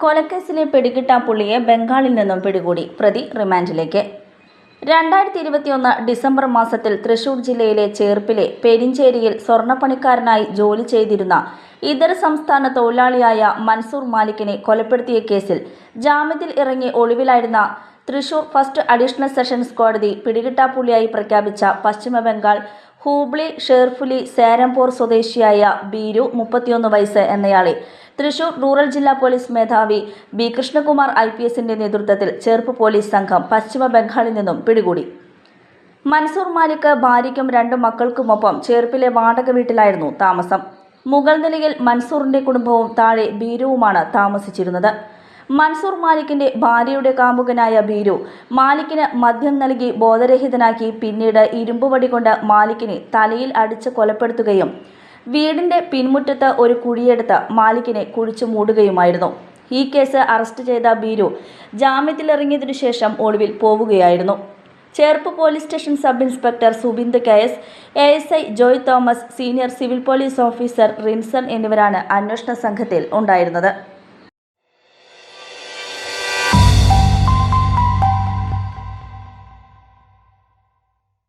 കൊലക്കേസിലെ പിടികിട്ട പുള്ളിയെ ബംഗാളിൽ നിന്നും പിടികൂടി. പ്രതി റിമാൻഡിലേക്ക്. രണ്ടായിരത്തി ഇരുപത്തിയൊന്ന് ഡിസംബർ മാസത്തിൽ തൃശൂർ ജില്ലയിലെ ചേർപ്പിലെ പെരിഞ്ചേരിയിൽ സ്വർണപ്പണിക്കാരനായി ജോലി ചെയ്തിരുന്ന ഇതര സംസ്ഥാന തൊഴിലാളിയായ മൻസൂർ മാലിക്കിനെ കൊലപ്പെടുത്തിയ കേസിൽ ജാമ്യത്തിൽ ഇറങ്ങി ഒളിവിലായിരുന്ന തൃശൂർ ഫസ്റ്റ് അഡീഷണൽ സെഷൻസ് കോടതി പിടികിട്ടാപ്പുള്ളിയായി പ്രഖ്യാപിച്ച പശ്ചിമബംഗാൾ ഹൂബ്ലി ഷേർഫുലി സേരംപൂർ സ്വദേശിയായ ബീരു മുപ്പത്തിയൊന്ന് വയസ്സ് എന്നയാളെ തൃശൂർ റൂറൽ ജില്ലാ പോലീസ് മേധാവി ബി കൃഷ്ണകുമാർ ഐ പി എസിന്റെ നേതൃത്വത്തിൽ ചെറുപ്പ് പോലീസ് സംഘം പശ്ചിമ ബംഗാളിൽ നിന്നും പിടികൂടി. മൻസൂർ മാലിക് ഭാര്യയ്ക്കും രണ്ട് മക്കൾക്കുമൊപ്പം ചേർപ്പിലെ വാടക വീട്ടിലായിരുന്നു താമസം. മുകൾ നിലയിൽ മൻസൂറിന്റെ കുടുംബവും താഴെ ബീരുവുമാണ് താമസിച്ചിരുന്നത്. മൻസൂർ മാലിക്കിന്റെ ഭാര്യയുടെ കാമുകനായ ബീരു മാലിക്കിന് മദ്യം നൽകി ബോധരഹിതനാക്കി പിന്നീട് ഇരുമ്പുവടി കൊണ്ട് മാലിക്കിനെ തലയിൽ അടിച്ച് കൊലപ്പെടുത്തുകയും വീടിന്റെ പിൻമുറ്റത്ത് ഒരു കുഴിയെടുത്ത് മാലിക്കിനെ കുഴിച്ചു മൂടുകയുമായിരുന്നു. ഈ കേസ് അറസ്റ്റ് ചെയ്ത ബീരു ജാമ്യത്തിലിറങ്ങിയതിനു ശേഷം ഒളിവിൽ പോവുകയായിരുന്നു. Cherpu police station sub inspector Subind K S A S I Joy Thomas senior civil police officer Rinson എന്നിവരാണ് അന്വേഷണ സംഘത്തിൽ ഉണ്ടായിരുന്നത്.